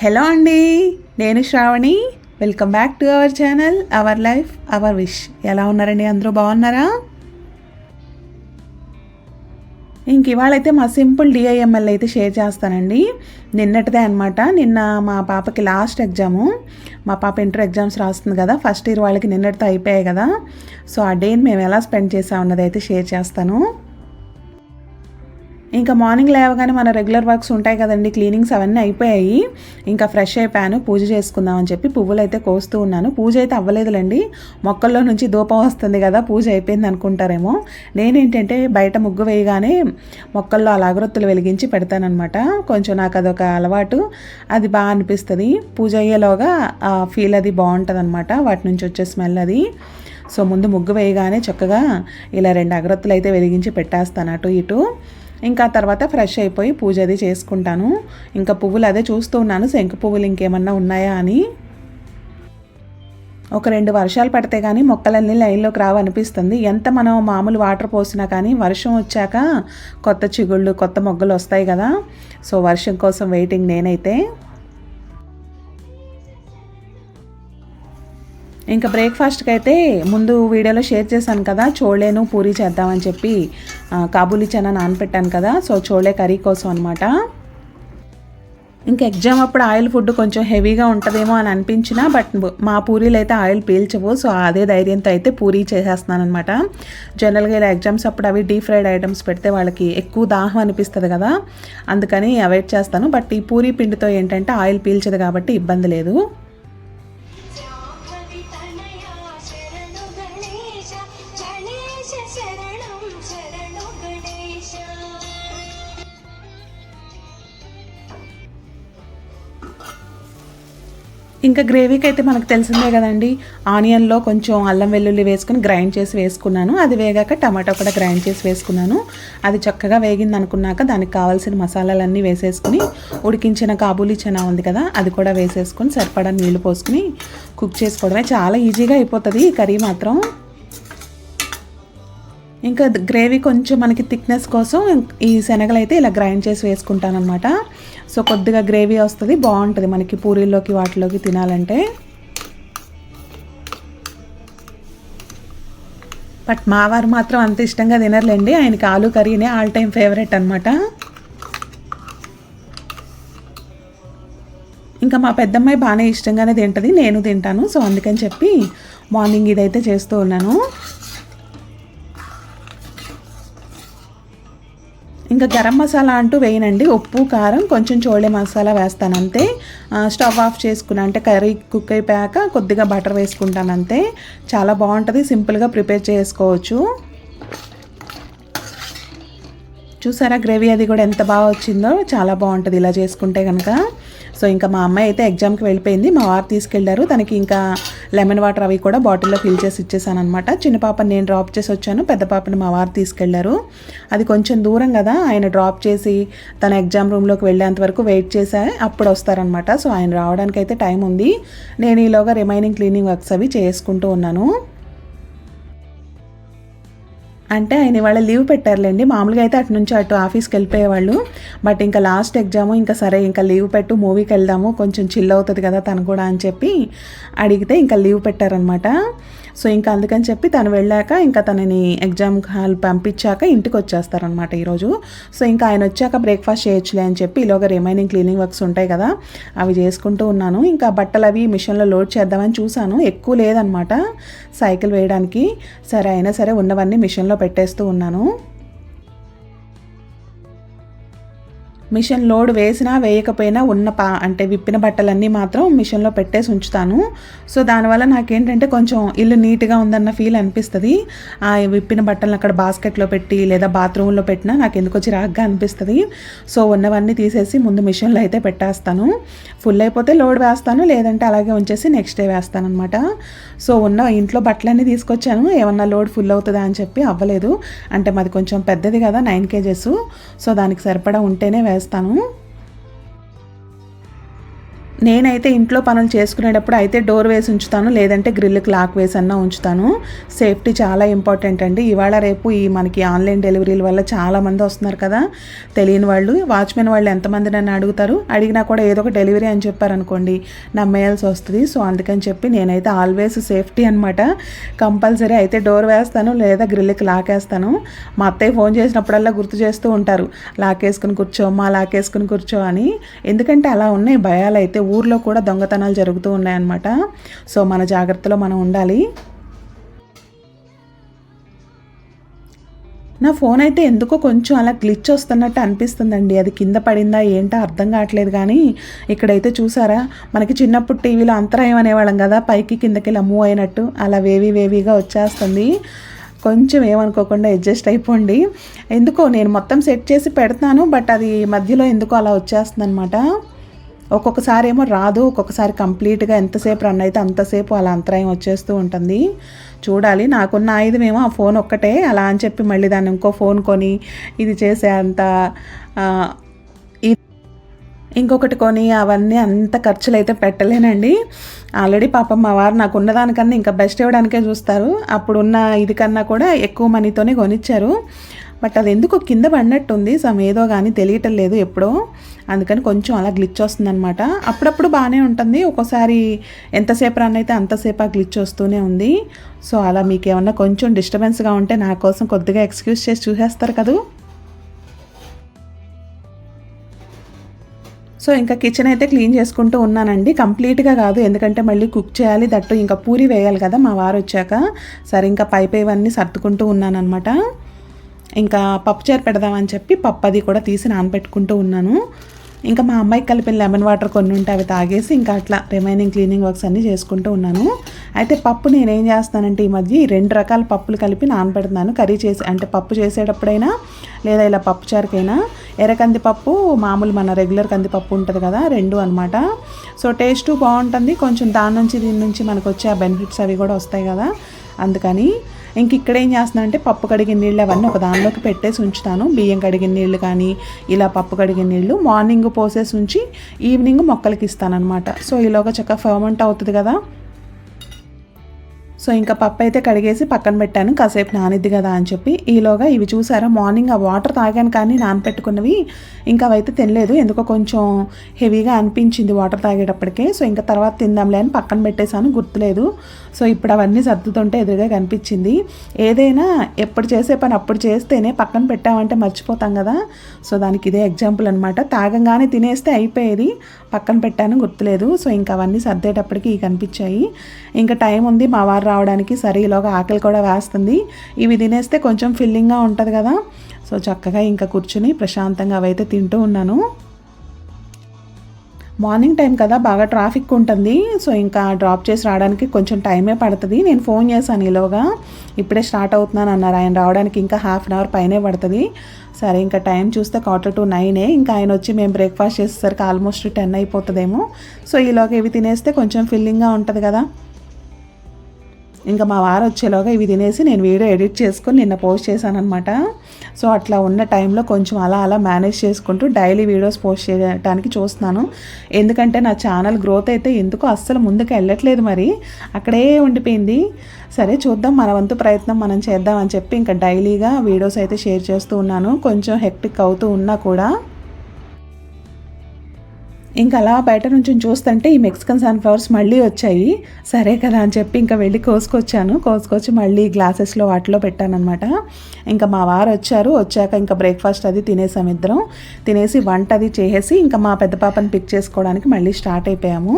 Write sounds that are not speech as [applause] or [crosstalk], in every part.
Hello అండి నేను Sravani. Welcome back to our channel our life our wish ఎలా ఉన్నారండి? అందరూ బాగున్నారా? ఇంక ఇవాళైతే మా సింపుల్ డిఐఎంఎల్ అయితే షేర్ చేస్తానండి. నిన్నటిదే అనమాట నిన్న మా పాపకి లాస్ట్ ఎగ్జాము. మా పాప ఇంటర్ ఎగ్జామ్స్ రాస్తుంది కదా ఫస్ట్ ఇయర్ వాళ్ళకి నిన్నటితో అయిపోయాయి కదా. సో ఆ డేని మేము ఎలా స్పెండ్ చేసామన్నది అయితే షేర్ చేస్తాను. ఇంకా మార్నింగ్ లేవగానే మన రెగ్యులర్ వర్క్స్ ఉంటాయి కదండి క్లీనింగ్స్ అవన్నీ అయిపోయాయి. ఇంకా ఫ్రెష్ అయిపోయాను పూజ చేసుకుందామని చెప్పి పువ్వులు అయితే కోస్తూ ఉన్నాను. పూజ అయితే అవ్వలేదులేండి. మొక్కల్లో నుంచి దూపం వస్తుంది కదా పూజ అయిపోయింది అనుకుంటారేమో. నేనేంటంటే బయట ముగ్గు వేయగానే మొక్కల్లో అలా అగరొత్తులు వెలిగించి పెడతానమాట కొంచెం నాకు అదొక అలవాటు. అది బాగా అనిపిస్తుంది. పూజ అయ్యేలోగా ఆ ఫీల్ అది బాగుంటుంది అనమాట వాటి నుంచి వచ్చే స్మెల్ అది. సో ముందు ముగ్గు వేయగానే చక్కగా ఇలా రెండు అగరత్తులు అయితే వెలిగించి పెట్టేస్తాను అటు ఇటు. ఇంకా తర్వాత ఫ్రెష్ అయిపోయి పూజ అది చేసుకుంటాను. ఇంకా పువ్వులు అదే చూస్తూ ఉన్నాను. శంకు పువ్వులు ఇంకేమన్నా ఉన్నాయా అని. ఒక రెండు వర్షాలు పడితే కానీ మొక్కలన్నీ లైన్లోకి రావనిపిస్తుంది ఎంత మనం మామూలు వాటర్ పోసినా కానీ వర్షం వచ్చాక కొత్త చిగుళ్ళు కొత్త మొగ్గలు వస్తాయి కదా. సో వర్షం కోసం వెయిటింగ్ నేనైతే. ఇంకా బ్రేక్ఫాస్ట్కి అయితే ముందు వీడియోలో షేర్ చేశాను కదా చోళేను పూరి చేద్దామని చెప్పి కాబూలీ చనా నానపెట్టాను కదా సో చోళే కర్రీ కోసం అనమాట ఇంకా ఎగ్జామ్ అప్పుడు ఆయిల్ ఫుడ్ కొంచెం హెవీగా ఉంటుందేమో అని అనిపించినా బట్ మా పూరీలు అయితే ఆయిల్ పీల్చవు సో అదే ధైర్యంతో అయితే పూరీ చేసేస్తున్నాను అనమాట జనరల్గా ఇలా ఎగ్జామ్స్ అప్పుడు అవి డీప్ ఫ్రైడ్ ఐటమ్స్ పెడితే వాళ్ళకి ఎక్కువ దాహం అనిపిస్తుంది కదా అందుకని అవాయిడ్ చేస్తాను. బట్ ఈ పూరీ పిండితో ఏంటంటే ఆయిల్ పీల్చదు కాబట్టి ఇబ్బంది లేదు. ఇంకా గ్రేవీకి అయితే మనకు తెలిసిందే కదండి. ఆనియన్లో కొంచెం అల్లం వెల్లుల్లి వేసుకుని గ్రైండ్ చేసి వేసుకున్నాను. అది వేగాక టమాటా కూడా గ్రైండ్ చేసి వేసుకున్నాను. అది చక్కగా వేగింది అనుకున్నాక దానికి కావాల్సిన మసాలాలన్నీ వేసేసుకుని ఉడికించిన కాబూలీ చనా ఉంది కదా అది కూడా వేసేసుకుని సరిపడా నీళ్ళు పోసుకుని కుక్ చేసుకోవడమే. చాలా ఈజీగా అయిపోతుంది ఈ కర్రీ మాత్రం. ఇంకా గ్రేవీ కొంచెం మనకి థిక్నెస్ కోసం ఈ శనగలు అయితే ఇలా గ్రైండ్ చేసి వేసుకుంటాను అనమాట సో కొద్దిగా గ్రేవీ వస్తుంది బాగుంటుంది మనకి పూరీల్లోకి వాటిలోకి తినాలంటే. బట్ మా వారు మాత్రం అంత ఇష్టంగా తినర్లేండి ఆయనకి ఆలు కర్రీనే ఆల్ టైమ్ ఫేవరెట్ అనమాట ఇంకా మా పెద్దమ్మాయి బాగానే ఇష్టంగానే తింటుంది నేను తింటాను. సో అందుకని చెప్పి మార్నింగ్ ఇదైతే చేస్తూ ఉన్నాను. ఇంకా గరం మసాలా అంటూ వేయనండి. ఉప్పు కారం కొంచెం చోళే మసాలా వేస్తాను అంతే. స్టవ్ ఆఫ్ చేసుకున్నా అంటే కర్రీ కుక్ అయిపోయాక కొద్దిగా బటర్ వేసుకుంటాను అంతే. చాలా బాగుంటుంది సింపుల్గా ప్రిపేర్ చేసుకోవచ్చు. చూసారా గ్రేవీ అది కూడా ఎంత బాగా వచ్చిందో? చాలా బాగుంటుంది ఇలా చేసుకుంటే కనుక సో ఇంకా మా అమ్మాయి అయితే ఎగ్జామ్కి వెళ్ళిపోయింది. మా వారు తీసుకెళ్ళారు తనకి ఇంకా లెమన్ వాటర్ అవి కూడా బాటిల్లో ఫిల్ చేసి ఇచ్చేసాను అనమాట చిన్న పాపని నేను డ్రాప్ చేసి వచ్చాను. పెద్ద పాపని మా వారు తీసుకెళ్ళారు అది కొంచెం దూరం కదా. ఆయన డ్రాప్ చేసి తన ఎగ్జామ్ రూమ్లోకి వెళ్ళేంత వరకు వెయిట్ చేసా అప్పుడు వస్తారనమాట సో ఆయన రావడానికి అయితే టైం ఉంది. నేను ఈలోగా రిమైనింగ్ క్లీనింగ్ వర్క్స్ అవి చేసుకుంటూ ఉన్నాను. అంటే ఆయన ఇవాళ లీవ్ పెట్టారులేండి. మామూలుగా అయితే అటు నుంచి అటు ఆఫీస్కి వెళ్ళిపోయేవాళ్ళు. బట్ ఇంకా లాస్ట్ ఎగ్జాము ఇంకా సరే ఇంకా లీవ్ పెట్టు మూవీకి వెళ్దాము కొంచెం చిల్ అవుతుంది కదా తను కూడా అని చెప్పి అడిగితే ఇంకా లీవ్ పెట్టారనమాట సో ఇంకా అందుకని చెప్పి తను వెళ్ళాక ఇంకా తనని ఎగ్జామ్ హాల్ పంపించాక ఇంటికి వచ్చేస్తారనమాట ఈరోజు. సో ఇంకా ఆయన వచ్చాక బ్రేక్ఫాస్ట్ చేయొచ్చులే అని చెప్పి ఈలోగా రిమైనింగ్ క్లీనింగ్ వర్క్స్ ఉంటాయి కదా అవి చేసుకుంటూ ఉన్నాను. ఇంకా బట్టలు అవి మిషన్లో లోడ్ చేద్దామని చూశాను. ఎక్కువ లేదనమాట సైకిల్ వేయడానికి. సరే అయినా సరే ఉన్నవన్నీ మిషన్లో పెట్టేస్తూ ఉన్నాను. మిషన్ లోడ్ వేసినా వేయకపోయినా ఉన్న పా అంటే విప్పిన బట్టలన్నీ మాత్రం మిషన్లో పెట్టేసి ఉంచుతాను. సో దానివల్ల నాకేంటంటే కొంచెం ఇల్లు నీట్గా ఉందన్న ఫీల్ అనిపిస్తుంది. ఆ విప్పిన బట్టలను అక్కడ బాస్కెట్లో పెట్టి లేదా బాత్రూంలో పెట్టినా నాకు ఎందుకు చిరాగ్గా అనిపిస్తుంది. సో ఉన్నవన్నీ తీసేసి ముందు మిషన్లో అయితే పెట్టేస్తాను. ఫుల్ అయిపోతే లోడ్ వేస్తాను లేదంటే అలాగే ఉంచేసి నెక్స్ట్ డే వేస్తాను అనమాట సో ఉన్న ఇంట్లో బట్టలన్నీ తీసుకొచ్చాను. ఏమన్నా లోడ్ ఫుల్ అవుతుందా అని చెప్పి అవ్వలేదు. అంటే మాది కొంచెం పెద్దది కదా నైన్ కేజెస్. సో దానికి సరిపడా ఉంటేనే వేస్తాను నేనైతే ఇంట్లో పనులు చేసుకునేటప్పుడు అయితే డోర్ వేసి ఉంచుతాను లేదంటే గ్రిల్కి లాక్ వేసి అన్నా ఉంచుతాను. సేఫ్టీ చాలా ఇంపార్టెంట్ అండి. ఇవాళ రేపు ఈ మనకి ఆన్లైన్ డెలివరీల వల్ల చాలా మంది వస్తున్నారు కదా. తెలియని వాళ్ళు వాచ్మెన్ వాళ్ళు ఎంతమంది నన్ను అడుగుతారు? అడిగినా కూడా ఏదో ఒక డెలివరీ అని చెప్పారనుకోండి నమ్మేయాల్సి వస్తుంది. సో అందుకని చెప్పి నేనైతే ఆల్వేస్ సేఫ్టీ అనమాట కంపల్సరీ అయితే డోర్ వేస్తాను లేదా గ్రిల్కి లాకేస్తాను మా అత్తయ్య ఫోన్ చేసినప్పుడల్లా గుర్తు చేస్తూ ఉంటారు లాకేసుకుని కూర్చో మా లాకేసుకుని కూర్చో అని. ఎందుకంటే అలా ఉన్నాయి భయాలు అయితే ఊర్లో కూడా దొంగతనాలు జరుగుతూ ఉన్నాయన్నమాట. సో మన జాగ్రత్తలో మనం ఉండాలి. నా ఫోన్ అయితే ఎందుకో కొంచెం అలా గ్లిచ్ వస్తున్నట్టు అనిపిస్తుందండి. అది కింద పడిందా ఏంటో అర్థం కావట్లేదు కానీ ఇక్కడైతే చూసారా? మనకి చిన్నప్పుడు టీవీలో అంతరాయం అనేవాళ్ళం కదా పైకి కిందకి ఇలా మూవ్ అయినట్టు అలా వేవి వేవిగా వచ్చేస్తుంది. కొంచెం ఏమనుకోకుండా అడ్జస్ట్ అయిపోండి. ఎందుకో నేను మొత్తం సెట్ చేసి పెడతాను బట్ అది మధ్యలో ఎందుకో అలా వచ్చేస్తుంది అనమాట ఒక్కొక్కసారి ఏమో రాదు ఒక్కొక్కసారి కంప్లీట్గా ఎంతసేపు రన్ అయితే అంతసేపు అలా అంతరాయం వచ్చేస్తూ ఉంటుంది. చూడాలి నాకున్న ఆయుధం ఏమో ఆ ఫోన్ ఒక్కటే అలా అని చెప్పి మళ్ళీ దాన్ని ఇంకో ఫోన్ కొని ఇది చేసే అంత ఇంకొకటి కొని అవన్నీ అంత ఖర్చులు అయితే పెట్టలేనండి. ఆల్రెడీ పాపం మా వారు నాకు ఉన్నదానికన్నా ఇంకా బెస్ట్ ఇవ్వడానికే చూస్తారు. అప్పుడున్న ఇది కన్నా కూడా ఎక్కువ మనీతోనే కొనిచ్చారు. బట్ అది ఎందుకో కింద పడినట్టుంది. సమ్ ఏదో కానీ తెలియటం లేదు ఎప్పుడో. అందుకని కొంచెం అలా గ్లిచ్ వస్తుందన్నమాట. అప్పుడప్పుడు బాగానే ఉంటుంది. ఒక్కోసారి ఎంతసేపు రన్ అయితే అంతసేపు ఆ గ్లిచ్ వస్తూనే ఉంది. సో అలా మీకు ఏమన్నా కొంచెం డిస్టర్బెన్స్గా ఉంటే నా కోసం కొద్దిగా ఎక్స్క్యూజ్ చేసి చూసేస్తారు కదా? సో ఇంకా కిచెన్ అయితే క్లీన్ చేసుకుంటూ ఉన్నానండి. కంప్లీట్గా కాదు. ఎందుకంటే మళ్ళీ కుక్ చేయాలి. దట్టు ఇంకా పూరి వేయాలి కదా మా వారు వచ్చాక సరే ఇంకా పై ఇవన్నీ సర్దుకుంటూ ఉన్నానన్నమాట. ఇంకా పప్పుచారు పెడదామని చెప్పి పప్పు అది కూడా తీసి నానబెట్టుకుంటూ ఉన్నాను. ఇంకా మా అమ్మాయికి కలిపిన లెమన్ వాటర్ కొన్ని ఉంటే అవి తాగేసి ఇంకా అట్లా రిమైనింగ్ క్లీనింగ్ వర్క్స్ అన్నీ చేసుకుంటూ ఉన్నాను. అయితే పప్పు నేనేం చేస్తానంటే ఈ మధ్య ఈ రెండు రకాల పప్పులు కలిపి నానబెడుతున్నాను. కర్రీ చేసి అంటే పప్పు చేసేటప్పుడైనా లేదా ఇలా పప్పు చారుకైనా ఎర్ర కందిపప్పు మామూలు మన రెగ్యులర్ కందిపప్పు ఉంటుంది కదా రెండు అనమాట సో టేస్ట్ బాగుంటుంది. కొంచెం దాని నుంచి దీని నుంచి మనకు వచ్చే ఆ బెనిఫిట్స్ అవి కూడా వస్తాయి కదా. అందుకని ఇంక ఇక్కడ ఏం చేస్తున్నానంటే పప్పు కడిగిన నీళ్ళు అవన్నీ ఒక దానిలోకి పెట్టేసి ఉంచుతాను. బియ్యం కడిగిన నీళ్ళు కానీ ఇలా పప్పు కడిగిన నీళ్ళు మార్నింగ్ పోసేసి ఉంచి ఈవినింగ్ మొక్కలకి ఇస్తానమాట సో ఈలోగా చక్కగా ఫర్మెంట్ అవుతుంది కదా? సో ఇంకా పప్పు అయితే కడిగేసి పక్కన పెట్టాను. కాసేపు నానిద్ది కదా అని చెప్పి. ఈలోగా ఇవి చూసారా? మార్నింగ్ ఆ వాటర్ తాగాను కానీ నానపెట్టుకున్నవి ఇంకా అవైతే తినలేదు. ఎందుకో కొంచెం హెవీగా అనిపించింది వాటర్ తాగేటప్పటికే. సో ఇంకా తర్వాత తిందాంలే అని పక్కన పెట్టేశాను. గుర్తులేదు. సో ఇప్పుడు అవన్నీ సర్దుతుంటే ఎదురుగా కనిపించింది. ఏదైనా ఎప్పుడు చేసే పని అప్పుడు చేస్తేనే పక్కన పెట్టామంటే మర్చిపోతాం కదా. సో దానికి ఇదే ఎగ్జాంపుల్ అనమాట తాగంగానే తినేస్తే అయిపోయేది. పక్కన పెట్టాను గుర్తులేదు. సో ఇంకా అవన్నీ సర్దేటప్పటికి ఇవి కనిపించాయి. ఇంకా టైం ఉంది మా వారు రావడానికి సరే ఈలోగా ఆకలి కూడా వేస్తుంది. ఇవి తినేస్తే కొంచెం ఫిల్లింగ్గా ఉంటుంది కదా. సో చక్కగా ఇంకా కూర్చుని ప్రశాంతంగా అవైతే తింటూ ఉన్నాను. మార్నింగ్ టైం కదా బాగా ట్రాఫిక్ ఉంటుంది. సో ఇంకా డ్రాప్ చేసి రావడానికి కొంచెం టైమే పడుతుంది. నేను ఫోన్ చేశాను ఈలోగా. ఇప్పుడే స్టార్ట్ అవుతున్నాను అన్నారు. ఆయన రావడానికి ఇంకా హాఫ్ అన్ అవర్ పైనే పడుతుంది. సరే ఇంకా టైం చూస్తే క్వార్టర్ టు నైనే ఇంకా ఆయన వచ్చి మేము బ్రేక్ఫాస్ట్ చేసేసరికి ఆల్మోస్ట్ టెన్ అయిపోతుందేమో. సో ఈలోగా ఇవి తినేస్తే కొంచెం ఫిల్లింగ్గా ఉంటుంది కదా. ఇంకా మా వారు వచ్చేలోగా ఇవి తినేసి నేను వీడియో ఎడిట్ చేసుకొని నిన్న పోస్ట్ చేశాను అనమాట సో అట్లా ఉన్న టైంలో కొంచెం అలా అలా మేనేజ్ చేసుకుంటూ డైలీ వీడియోస్ పోస్ట్ చేయడానికి చూస్తున్నాను. ఎందుకంటే నా ఛానల్ గ్రోత్ అయితే ఎందుకో అస్సలు ముందుకు వెళ్ళట్లేదు మరి. అక్కడే ఉండిపోయింది. సరే చూద్దాం మన వంతు ప్రయత్నం మనం చేద్దామని చెప్పి ఇంకా డైలీగా వీడియోస్ అయితే షేర్ చేస్తూ ఉన్నాను. కొంచెం హెక్టిక్ అవుతూ ఉన్నా కూడా. ఇంకా అలా బయట నుంచి చూస్తుంటే ఈ మెక్సికన్ సన్ఫ్లవర్స్ మళ్ళీ వచ్చాయి. సరే కదా అని చెప్పి ఇంకా వెళ్ళి కోసుకొచ్చాను. కోసుకొచ్చి మళ్ళీ గ్లాసెస్లో వాటిలో పెట్టానమాట ఇంకా మా వారు వచ్చారు. వచ్చాక ఇంకా బ్రేక్ఫాస్ట్ అది తినేసాం ఇద్దరం. తినేసి వంట అది చేసేసి ఇంకా మా పెద్ద పాపని పిక్ చేసుకోవడానికి మళ్ళీ స్టార్ట్ అయిపోయాము.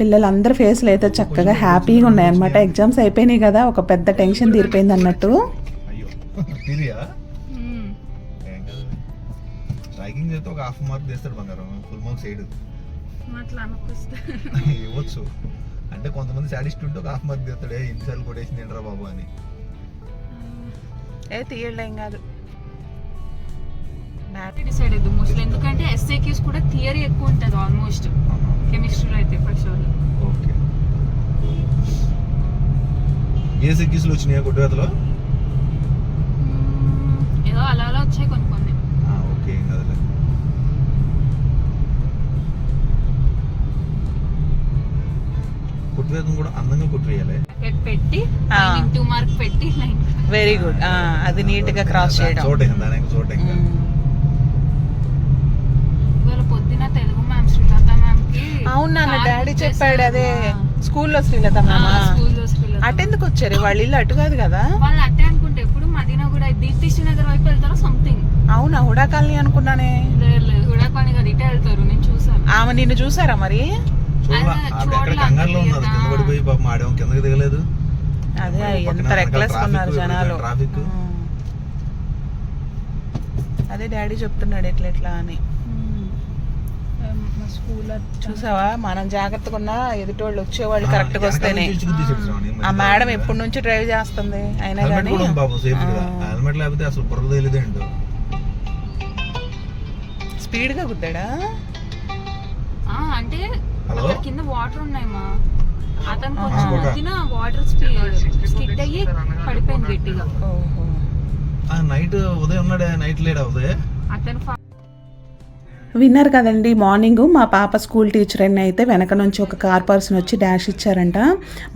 పిల్లలందరి ఫేస్లు అయితే చక్కగా హ్యాపీగా ఉన్నాయన్నమాట. ఎగ్జామ్స్ అయిపోయినాయి కదా ఒక పెద్ద టెన్షన్ తీరిపోయింది అన్నట్టు ర్యాగింగ్ చేస్తే ఒక హాఫ్ మార్క్ తీస్తాడు బంగారం. Full marks వేయడు. [laughs] ఇవ్వచ్చు. అంటే కొంతమంది సాడిస్ట్ ఉంటే ఒక హాఫ్ మార్క్ తీస్తాడు. "ఏ, ఇన్నిసార్లు కొట్టేసింది ఏంట్రా బాబు అని. ఏ తీయలేం కాదు. డిసైడ్ అవుతుంది మోస్ట్లీ ఎందుకంటే ఎస్ఏక్యూస్ కూడా థియరీ ఎక్కువ ఉంటుంది ఆల్మోస్ట్ కెమిస్ట్రీలో అయితే ఫస్ట్ ఓకే. ఏ సెక్కిస్లు వచ్చినాయా కొట్టుగతలో? ఏదో అలా అలా వచ్చాయి కొన్ని కొన్ని. ఓకే ఏం రేఖం కూడా అందంగా కొట్టివేయాలి. ఎట్ పెట్టి ఆ. టూ మార్క్ పెట్టి లైన్ వెరీ గుడ్ అది నీట్గా క్రాస్ చేయడం. చూడటం దానికి చూడటం మ్మ్. ఇవాళ పొద్దున తెలుగు మ్యామ్ శ్రీలత మ్యామ్కి అవును డాడీ చెప్పాడు అదే. స్కూల్లో శ్రీలత ఆ, మామ స్కూల్లో శ్రీలత. అటెందుకు వచ్చారు? వాళ్ళ ఇల్లు అటు కాదు కదా? వాళ్ళు అట్టే అనుకుంటే ఎప్పుడు మదీనా కూడా దీప్తిష్టి నగర్ వైపు వెళ్తారో సంథింగ్ అవునా? హుడా కాలనీ అనుకున్నానే. కూడా పని కదా ఇటే వెళ్తారు నేను చూసాను ఆమె నిన్ను చూసారా మరి? ఆవిడ ఎక్కడ చూడాలి కంగారులో ఉన్నారు కింద. పడిపోయి పాపం ఆడేమో కిందకి దిగలేదు. అదే ఎంత రెక్లెస్ ఉన్నారు జనాలు. ట్రాఫిక్. అదే డాడీ చెప్తున్నాడు ఎట్లా ఎట్లా అని. చూసావా? మనం జాగ్రత్తగా ఉన్నా ఎదుటోళ్ళు వచ్చేవాళ్ళు కరెక్ట్గా వస్తేనే. ఆ. మేడం ఎప్పటి నుంచి డ్రైవ్ చేస్తుంది అయినా కానీ. కూడా ఉంది పాపం సేఫ్గా హెల్మెట్ లేకపోతే అసలు బుర్ర తెలియదు ఏంటో. స్పీడ్గా గుద్దాడా? ఆ, అంటే? అక్కడ కింద వాటర్ ఉన్నాయమ్మా. అతను ఆ, కొంచెం ఒక- మధ్యన వాటర్ స్కిడ్ అయ్యి పడిపోయింది గట్టిగా. ఓహో. ఆ నైట్ ఉదయం ఉన్నాడే నైట్ లేడా ఉదయం? అతను ఫా- విన్నారు కదండి మార్నింగ్ మా పాప స్కూల్ టీచర్ అని అయితే వెనక నుంచి ఒక కార్ పర్సన్ వచ్చి డాష్ ఇచ్చారంట.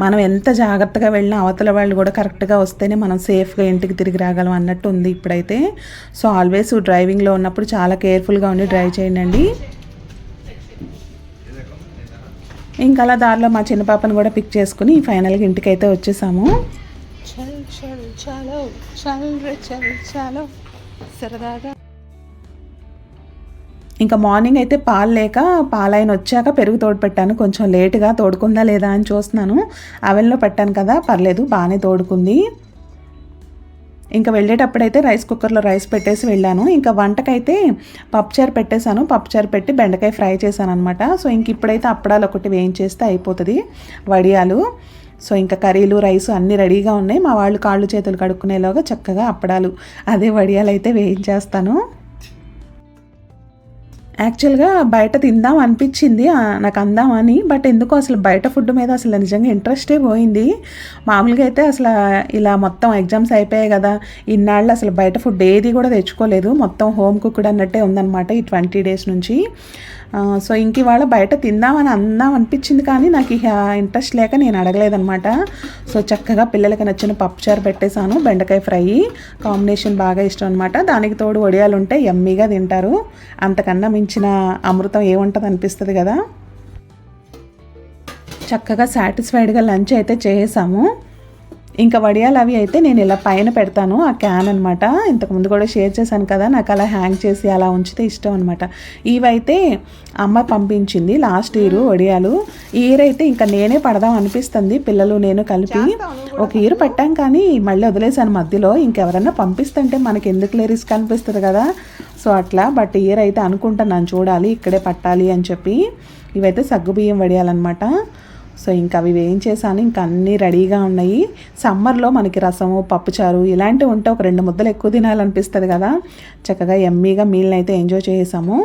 మనం ఎంత జాగ్రత్తగా వెళ్ళినా అవతల వాళ్ళు కూడా కరెక్ట్గా వస్తేనే మనం సేఫ్గా ఇంటికి తిరిగి రాగలం అన్నట్టు ఉంది ఇప్పుడైతే. సో ఆల్వేస్ డ్రైవింగ్లో ఉన్నప్పుడు చాలా కేర్ఫుల్గా ఉండి డ్రైవ్ చేయండి. ఇంకా అలా దారిలో మా చిన్న పాపను కూడా పిక్ చేసుకుని ఫైనల్గా ఇంటికి అయితే వచ్చేసాము. చల్ చల్ చాలో చల్ రే చల్ చాలో. సరదాగా. ఇంకా మార్నింగ్ అయితే పాలు లేక పాలైన వచ్చాక పెరుగు తోడు పెట్టాను కొంచెం లేటుగా తోడుకుందా లేదా అని చూస్తున్నాను. అవెన్లో పెట్టాను కదా పర్లేదు బాగానే తోడుకుంది. ఇంకా వెళ్ళేటప్పుడైతే రైస్ కుక్కర్లో రైస్ పెట్టేసి వెళ్ళాను. ఇంకా వంటకైతే పప్పుచారు పెట్టేశాను. పప్పుచారు పెట్టి బెండకాయ ఫ్రై చేశాను అనమాట సో ఇంక ఇప్పుడైతే అప్పడాలు ఒకటి వేయించేస్తే అయిపోతుంది. వడియాలు. సో ఇంకా కర్రీలు రైస్ అన్నీ రెడీగా ఉన్నాయి. మా వాళ్ళు కాళ్ళు చేతులు కడుక్కునేలాగా చక్కగా అప్పడాలు అదే వడియాలు అయితే వేయించేస్తాను. యాక్చువల్గా బయట తిందాం అనిపించింది నాకు అందామని బట్ ఎందుకో అసలు బయట ఫుడ్ మీద అసలు నిజంగా ఇంట్రెస్టే పోయింది. మామూలుగా అయితే అసలు ఇలా మొత్తం ఎగ్జామ్స్ అయిపోయాయి కదా. ఇన్నాళ్ళు అసలు బయట ఫుడ్ ఏది కూడా తెచ్చుకోలేదు. మొత్తం హోమ్ కుక్డ్ అన్నట్టే ఉందన్నమాట ఈ ట్వంటీ డేస్ నుంచి. సో ఇంక ఇవాళ బయట తిందామని అందాం అనిపించింది కానీ నాకు ఇంట్రెస్ట్ లేక నేను అడగలేదనమాట సో చక్కగా పిల్లలకి నచ్చిన పప్పుచారు పెట్టేశాను బెండకాయ ఫ్రై కాంబినేషన్ బాగా ఇష్టం అనమాట దానికి తోడు వడియాలు ఉంటే ఎమ్మీగా తింటారు. అంతకన్నా మించిన అమృతం ఏముంటుంది అనిపిస్తుంది కదా. చక్కగా సాటిస్ఫైడ్గా లంచ్ అయితే చేసాము ఇంకా వడియాలు అవి అయితే నేను ఇలా పైన పెడతాను ఆ క్యాన్ అనమాట ఇంతకుముందు కూడా షేర్ చేశాను కదా నాకు అలా హ్యాంగ్ చేసి అలా ఉంచితే ఇష్టం అనమాట ఇవైతే అమ్మ పంపించింది లాస్ట్ ఇయర్ వడియాలు. ఈ ఇయర్ అయితే ఇంకా నేనే పడదాం అనిపిస్తుంది పిల్లలు నేను కలిపి. ఒక ఇయర్ పట్టాం కానీ మళ్ళీ వదిలేసాను మధ్యలో. ఇంకెవరన్నా పంపిస్తుంటే మనకి ఎందుకులే రిస్క్ అనిపిస్తుంది కదా. సో అట్లా. బట్ ఇయర్ అయితే అనుకుంటున్నాను చూడాలి ఇక్కడే పట్టాలి అని చెప్పి. ఇవైతే సగ్గుబియ్యం వడియాలన్నమాట సో ఇంకా అవి వేయించేసాను. ఇంకా అన్నీ రెడీగా ఉన్నాయి. సమ్మర్లో మనకి రసము పప్పుచారు ఇలాంటివి ఉంటే ఒక రెండు ముద్దలు ఎక్కువ తినాలనిపిస్తుంది కదా. చక్కగా ఎమ్మీగా మీల్ని అయితే ఎంజాయ్ చేసాము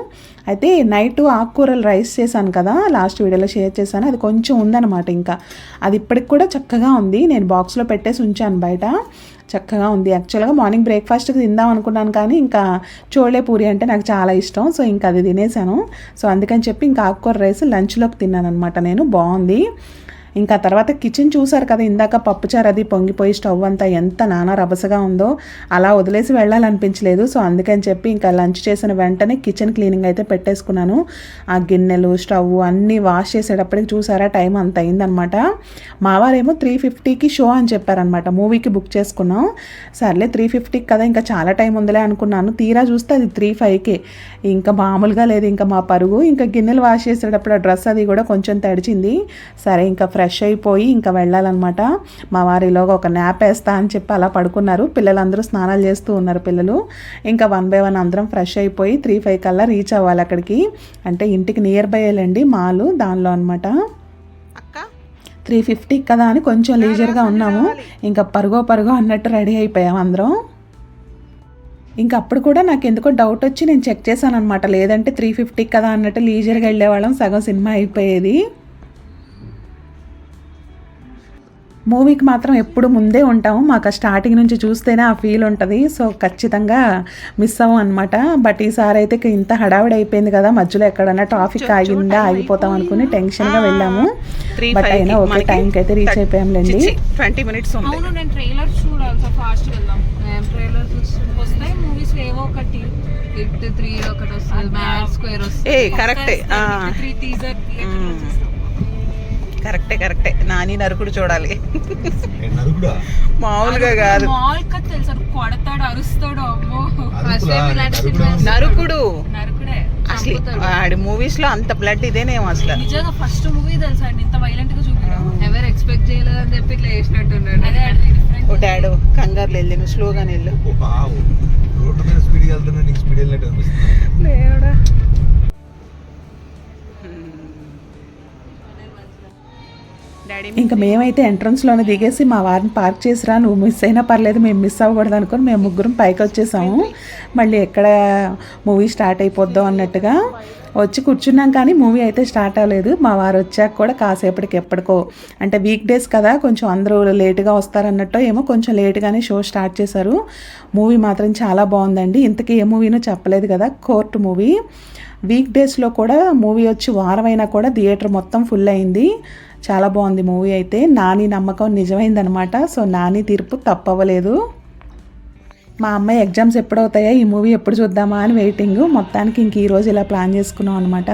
అయితే నైట్ ఆకుకూరలు రైస్ చేశాను కదా. లాస్ట్ వీడియోలో షేర్ చేశాను. అది కొంచెం ఉందన్నమాట ఇంకా. అది ఇప్పటికి కూడా చక్కగా ఉంది. నేను బాక్స్లో పెట్టేసి ఉంచాను బయట. చక్కగా ఉంది. యాక్చువల్గా మార్నింగ్ బ్రేక్ఫాస్ట్కి తిందాం అనుకున్నాను కానీ ఇంకా చోళే పూరి అంటే నాకు చాలా ఇష్టం. సో ఇంకా అది తినేసాను. సో అందుకని చెప్పి ఇంకా ఆకుకూర రైస్ లంచ్లోకి తిన్నాను అనమాట నేను. బాగుంది ఇంకా తర్వాత కిచెన్ చూసారు కదా ఇందాక పప్పుచారు అది పొంగిపోయి స్టవ్ అంతా ఎంత నానా రభసగా ఉందో అలా వదిలేసి వెళ్ళాలనిపించలేదు. సో అందుకని చెప్పి ఇంకా లంచ్ చేసిన వెంటనే కిచెన్ క్లీనింగ్ అయితే పెట్టేసుకున్నాను. ఆ గిన్నెలు స్టవ్ అన్నీ వాష్ చేసేటప్పటికి చూసారా టైం అంత అయిందనమాట. మా వారేమో త్రీ ఫిఫ్టీకి షో అని చెప్పారనమాట. మూవీకి బుక్ చేసుకున్నాం. సర్లే త్రీ ఫిఫ్టీకి కదా ఇంకా చాలా టైం ఉందిలే అనుకున్నాను. తీరా చూస్తే అది త్రీ ఫైవ్కి. ఇంకా మామూలుగా లేదు ఇంకా మా పరుగు. ఇంకా గిన్నెలు వాష్ చేసేటప్పుడు ఆ డ్రెస్ అది కూడా కొంచెం తడిచింది. సరే ఇంకా ఫ్రెష్ అయిపోయి ఇంకా వెళ్ళాలన్నమాట. మా వారిలోగా ఒక న్యాప్ వేస్తా అని చెప్పి అలా పడుకున్నారు. పిల్లలందరూ స్నానాలు చేస్తూ ఉన్నారు పిల్లలు. ఇంకా వన్ బై వన్ అందరం ఫ్రెష్ అయిపోయి త్రీ ఫైవ్ కల్లా రీచ్ అవ్వాలి అక్కడికి. అంటే ఇంటికి నియర్ బై వెళ్ళండి మాలు దానిలో అనమాట త్రీ ఫిఫ్టీ కదా అని కొంచెం లీజర్గా ఉన్నాము. ఇంకా పరుగో పరుగో అన్నట్టు రెడీ అయిపోయాం అందరం. ఇంకా అప్పుడు కూడా నాకు ఎందుకో డౌట్ వచ్చి నేను చెక్ చేశాను అనమాట లేదంటే త్రీ ఫిఫ్టీకి కదా అన్నట్టు లీజర్గా వెళ్ళేవాళ్ళం. సగం సినిమా అయిపోయేది. మూవీకి మాత్రం ఎప్పుడు ముందే ఉంటాము. మాకు ఆ స్టార్టింగ్ నుంచి చూస్తేనే ఆ ఫీల్ ఉంటుంది. సో ఖచ్చితంగా మిస్ అవ్వం అనమాట బట్ ఈసారి అయితే ఇంత హడావిడి అయిపోయింది కదా మధ్యలో ఎక్కడన్నా ట్రాఫిక్ ఆగిందా ఆగిపోతాం అనుకుని టెన్షన్గా వెళ్ళాము. బట్ అయినా ఓకే టైంకి అయితే రీచ్ అయిపోయాంలేండి. ట్వంటీ మినిట్స్ అవును నేను ట్రైలర్ చూడాలి సార్ ఫాస్ట్ వెళ్దాం. ట్రైలర్ వస్తాయి మూవీస్ ఏవో ఒకటి. హిట్ త్రీ ఒకటి వస్తుంది మ్యాడ్ స్క్వేర్ వస్తుంది. ఏ, correct ఏ. ఆ. త్రీ టీజర్ కరెక్టే కరెక్టే. నాని నరుకుడు చూడాలి. ఏ నరుకుడా? మామూలుగా కాదు. కొడతాడు అరుస్తాడు నరుకుడు? అసలు. ఆడి మూవీస్లో అంత బ్లడ్ ఇదేనేమో అసలు. నిజంగా ఫస్ట్ మూవీ తెలుసా అండి ఇంత వైలెంట్గా ఎవరు ఎక్స్పెక్ట్ చేయలేదు అని చెప్పి ఇట్లా చేసినట్టున్నాడు. అదే ఓ డాడు కంగారు వెళ్ళి నువ్వు స్లోగానే వెళ్ళు. రోడ్డు మీద స్పీడ్గా వెళ్తున్నా నీకు స్పీడ్ వెళ్ళినట్టు అనిపిస్తుంది దేవుడా డాడీ ఇంకా మేమైతే ఎంట్రన్స్లోనే దిగేసి మా వారిని పార్క్ చేసిరా నువ్వు మిస్ అయినా పర్లేదు మేము మిస్ అవ్వకూడదు అనుకొని మేము ముగ్గురం పైకి వచ్చేసాము. మళ్ళీ ఎక్కడ మూవీ స్టార్ట్ అయిపోద్దాం అన్నట్టుగా వచ్చి కూర్చున్నాం కానీ మూవీ అయితే స్టార్ట్ అవ్వలేదు. మా వారు వచ్చాక కూడా కాసేపటికి ఎప్పటికో అంటే వీక్ డేస్ కదా కొంచెం అందరూ లేటుగా వస్తారన్నట్టు ఏమో కొంచెం లేటుగానే షో స్టార్ట్ చేశారు. మూవీ మాత్రం చాలా బాగుందండి. ఇంతకీ ఏ మూవీనో చెప్పలేదు కదా కోర్టు మూవీ వీక్ డేస్లో కూడా మూవీ వచ్చి వారమైనా కూడా థియేటర్ మొత్తం ఫుల్ అయింది. చాలా బాగుంది మూవీ అయితే. నాని నమ్మకం నిజమైందనమాట. సో నాని తీర్పు తప్పవలేదు మా అమ్మాయి ఎగ్జామ్స్ ఎప్పుడు అవుతాయో ఈ మూవీ ఎప్పుడు చూద్దామా అని వెయిటింగ్. మొత్తానికి ఇంక ఈరోజు ఇలా ప్లాన్ చేసుకున్నాం అనమాట.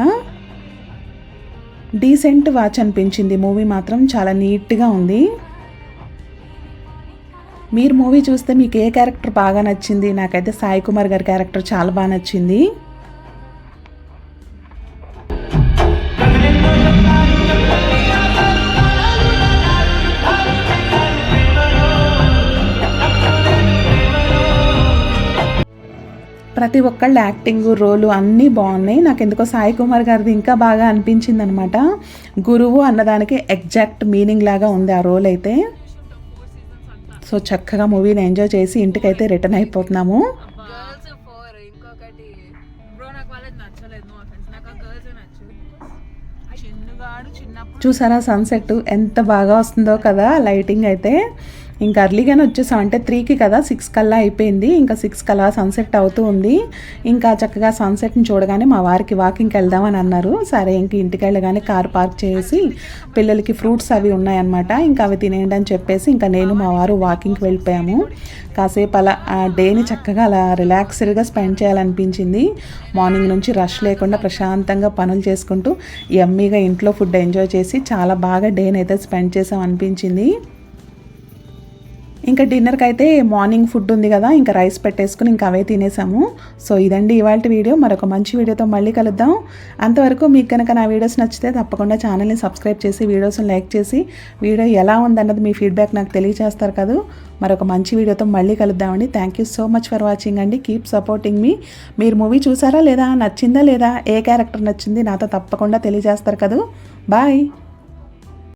డీసెంట్ వాచ్ అనిపించింది. మూవీ మాత్రం చాలా నీట్గా ఉంది. మీరు మూవీ చూస్తే మీకు ఏ క్యారెక్టర్ బాగా నచ్చింది? నాకైతే సాయి కుమార్ గారి క్యారెక్టర్ చాలా బాగా నచ్చింది. ప్రతి ఒక్కళ్ళ యాక్టింగ్ రోలు అన్నీ బాగున్నాయి. నాకు ఎందుకో సాయి కుమార్ గారిది ఇంకా బాగా అనిపించింది అనమాట గురువు అన్నదానికి ఎగ్జాక్ట్ మీనింగ్ లాగా ఉంది ఆ రోల్ అయితే. సో చక్కగా మూవీని ఎంజాయ్ చేసి ఇంటికైతే రిటర్న్ అయిపోతున్నాము. చూసారా సన్సెట్ ఎంత బాగా వస్తుందో కదా లైటింగ్ అయితే. ఇంకా అర్లీగానే వచ్చేసాం. అంటే త్రీకి కదా సిక్స్ కల్లా అయిపోయింది. ఇంకా సిక్స్ కల్లా సన్సెట్ అవుతూ ఉంది. ఇంకా చక్కగా సన్సెట్ని చూడగానే మా వారికి వాకింగ్కి వెళ్దామని అన్నారు. సరే ఇంక ఇంటికి వెళ్ళగానే కార్ పార్క్ చేసి పిల్లలకి ఫ్రూట్స్ అవి ఉన్నాయన్నమాట. ఇంకా అవి తినేయండి అని చెప్పేసి ఇంకా నేను మా వారు వాకింగ్కి వెళ్ళిపోయాము. కాసేపు అలా ఆ డేని చక్కగా అలా రిలాక్స్డ్గా స్పెండ్ చేయాలనిపించింది. మార్నింగ్ నుంచి రష్ లేకుండా ప్రశాంతంగా పనులు చేసుకుంటూ హ్యాపీగా ఇంట్లో ఫుడ్ ఎంజాయ్ చేసి చాలా బాగా డేని అయితే స్పెండ్ చేసాం అనిపించింది. ఇంకా డిన్నర్కి అయితే మార్నింగ్ ఫుడ్ ఉంది కదా ఇంకా రైస్ పెట్టేసుకుని ఇంకా అవే తినేసాము. సో ఇదండి ఇవాళ వీడియో. మరొక మంచి వీడియోతో మళ్ళీ కలుద్దాం. అంతవరకు మీకు కనుక నా వీడియోస్ నచ్చితే తప్పకుండా ఛానల్ని సబ్స్క్రైబ్ చేసి వీడియోస్ని లైక్ చేసి వీడియో ఎలా ఉందన్నది మీ ఫీడ్బ్యాక్ నాకు తెలియజేస్తారు కదా. మరొక మంచి వీడియోతో మళ్ళీ కలుద్దామండి. Thank you so much for watching అండి. కీప్ సపోర్టింగ్ మీ మీరు మూవీ చూసారా లేదా నచ్చిందా లేదా ఏ క్యారెక్టర్ నచ్చింది నాతో తప్పకుండా తెలియజేస్తారు కదా. బాయ్